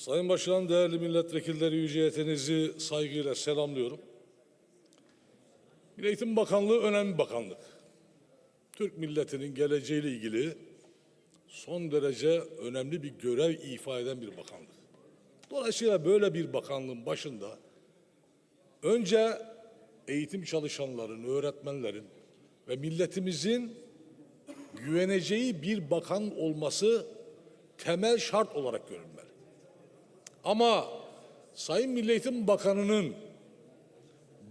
Sayın Başkan, değerli milletvekilleri, yüce heyetinizi saygıyla selamlıyorum. Eğitim Bakanlığı önemli bakanlık. Türk milletinin geleceğiyle ilgili son derece önemli bir görev ifa eden bir bakanlık. Dolayısıyla böyle bir bakanlığın başında önce eğitim çalışanların, öğretmenlerin ve milletimizin güveneceği bir bakan olması temel şart olarak görülmeli. Ama Sayın Milli Eğitim Bakanı'nın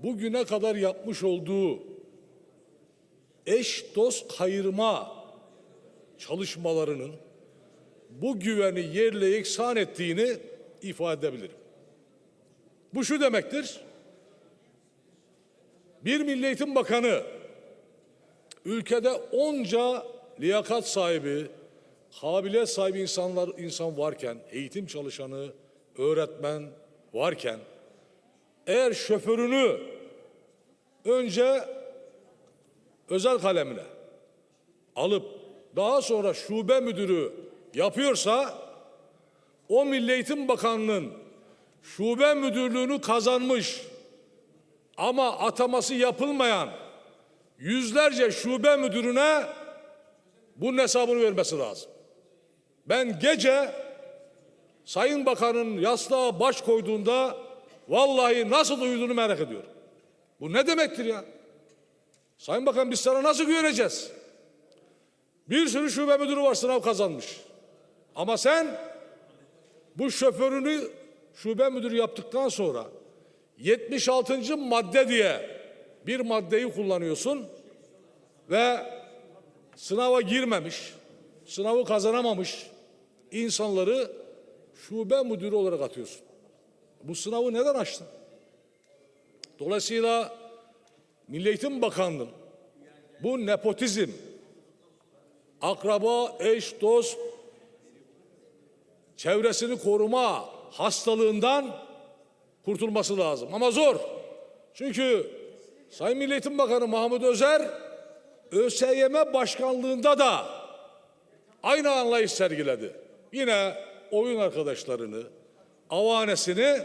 bugüne kadar yapmış olduğu eş dost kayırma çalışmalarının bu güveni yerle yeksan ettiğini ifade edebilirim. Bu şu demektir. Bir Milli Eğitim Bakanı ülkede onca liyakat sahibi, kabiliyet sahibi insanlar insan varken, eğitim çalışanı, öğretmen varken eğer şoförünü önce özel kalemine alıp daha sonra şube müdürü yapıyorsa o Milli Eğitim Bakanlığı'nın şube müdürlüğünü kazanmış ama ataması yapılmayan yüzlerce şube müdürüne bunun hesabını vermesi lazım. Ben gece Sayın Bakan'ın yastığa baş koyduğunda vallahi nasıl uyuduğunu merak ediyorum. Bu ne demektir ya? Sayın Bakan biz sana nasıl güveneceğiz? Bir sürü şube müdürü var sınav kazanmış. Ama sen bu şoförünü şube müdürü yaptıktan sonra 76. madde diye bir maddeyi kullanıyorsun ve sınava girmemiş, sınavı kazanamamış insanları şube müdürü olarak atıyorsun. Bu sınavı neden açtın? Dolayısıyla Milli Eğitim Bakanlığı'nın bu nepotizm, akraba, eş, dost, çevresini koruma hastalığından kurtulması lazım. Ama zor. Çünkü Sayın Milli Eğitim Bakanı Mahmut Özer ÖSYM başkanlığında da aynı anlayış sergiledi. Yine oyun arkadaşlarını, avanesini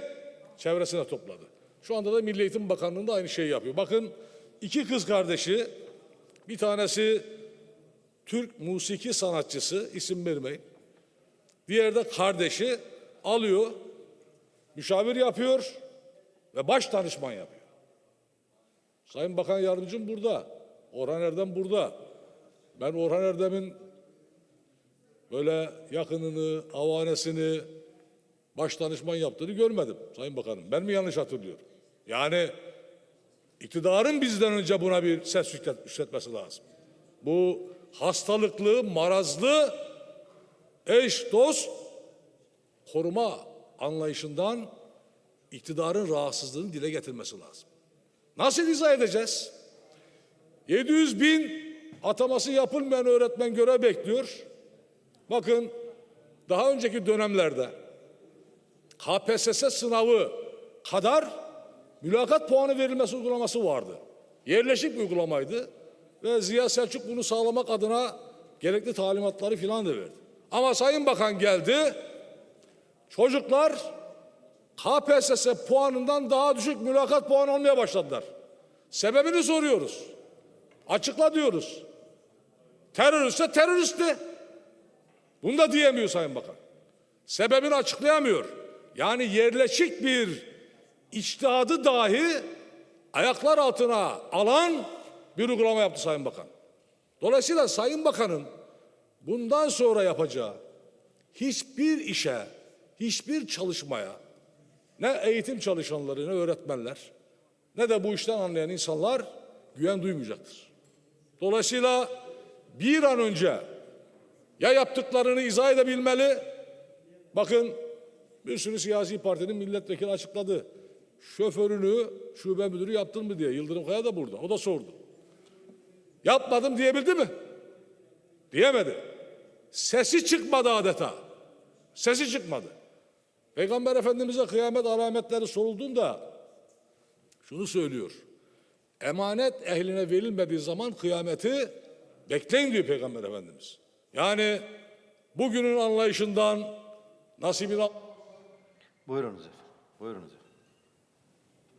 çevresine topladı. Şu anda da Milli Eğitim Bakanlığı'nda aynı şeyi yapıyor. Bakın iki kız kardeşi, bir tanesi Türk musiki sanatçısı, isim vermeyin. Diğeri de kardeşi alıyor, müşavir yapıyor ve baş danışman yapıyor. Sayın Bakan Yardımcım burada. Orhan Erdem burada. Ben Orhan Erdem'in böyle yakınını, avanesini baş danışman yaptığını görmedim Sayın Bakanım. Ben mi yanlış hatırlıyorum? Yani iktidarın bizden önce buna bir ses yükletmesi lazım. Bu hastalıklı, marazlı eş, dost koruma anlayışından iktidarın rahatsızlığını dile getirmesi lazım. Nasıl izah edeceğiz? 700 bin ataması yapılmayan öğretmen görev bekliyor. Bakın daha önceki dönemlerde KPSS sınavı kadar mülakat puanı verilmesi uygulaması vardı. Yerleşik bir uygulamaydı ve Ziya Selçuk bunu sağlamak adına gerekli talimatları filan da verdi. Ama Sayın Bakan geldi, çocuklar KPSS puanından daha düşük mülakat puanı almaya başladılar. Sebebini soruyoruz. Açıkla diyoruz. Teröristse teröristti. Bunu da diyemiyor Sayın Bakan. Sebebini açıklayamıyor. Yani yerleşik bir içtihadı dahi ayaklar altına alan bir uygulama yaptı Sayın Bakan. Dolayısıyla Sayın Bakan'ın bundan sonra yapacağı hiçbir işe, hiçbir çalışmaya ne eğitim çalışanları ne öğretmenler ne de bu işten anlayan insanlar güven duymayacaktır. Dolayısıyla bir an önce ya yaptıklarını izah edebilmeli. Bakın bir sürü siyasi partinin milletvekili açıkladı. Şoförünü şube müdürü yaptın mı diye. Yıldırım Kaya da burada. O da sordu. Yapmadım diyebildi mi? Diyemedi. Sesi çıkmadı adeta. Sesi çıkmadı. Peygamber Efendimiz'e kıyamet alametleri sorulduğunda şunu söylüyor. Emanet ehline verilmediği zaman kıyameti bekleyin diyor Peygamber Efendimiz. Yani bugünün anlayışından nasibini Buyurunuz efendim. Buyurunuz efendim.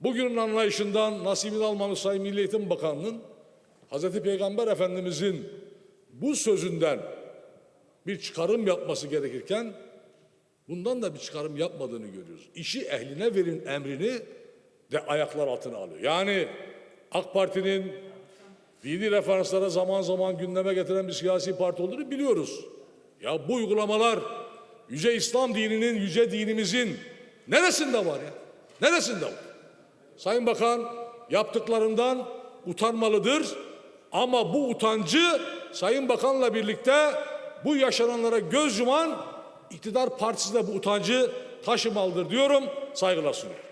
Bugünün anlayışından nasibini almamış Sayın Milli Eğitim Bakanı'nın Hazreti Peygamber Efendimizin bu sözünden bir çıkarım yapması gerekirken bundan da bir çıkarım yapmadığını görüyoruz. İşi ehline verin emrini de ayaklar altına alıyor. Yani AK Parti'nin dini referanslara zaman zaman gündeme getiren bir siyasi parti olduğunu biliyoruz. Ya bu uygulamalar yüce İslam dininin, yüce dinimizin neresinde var ya? Neresinde var? Sayın Bakan yaptıklarından utanmalıdır. Ama bu utancı Sayın Bakan'la birlikte bu yaşananlara göz yuman iktidar partisi de bu utancı taşımalıdır diyorum. Saygılar sunuyorum.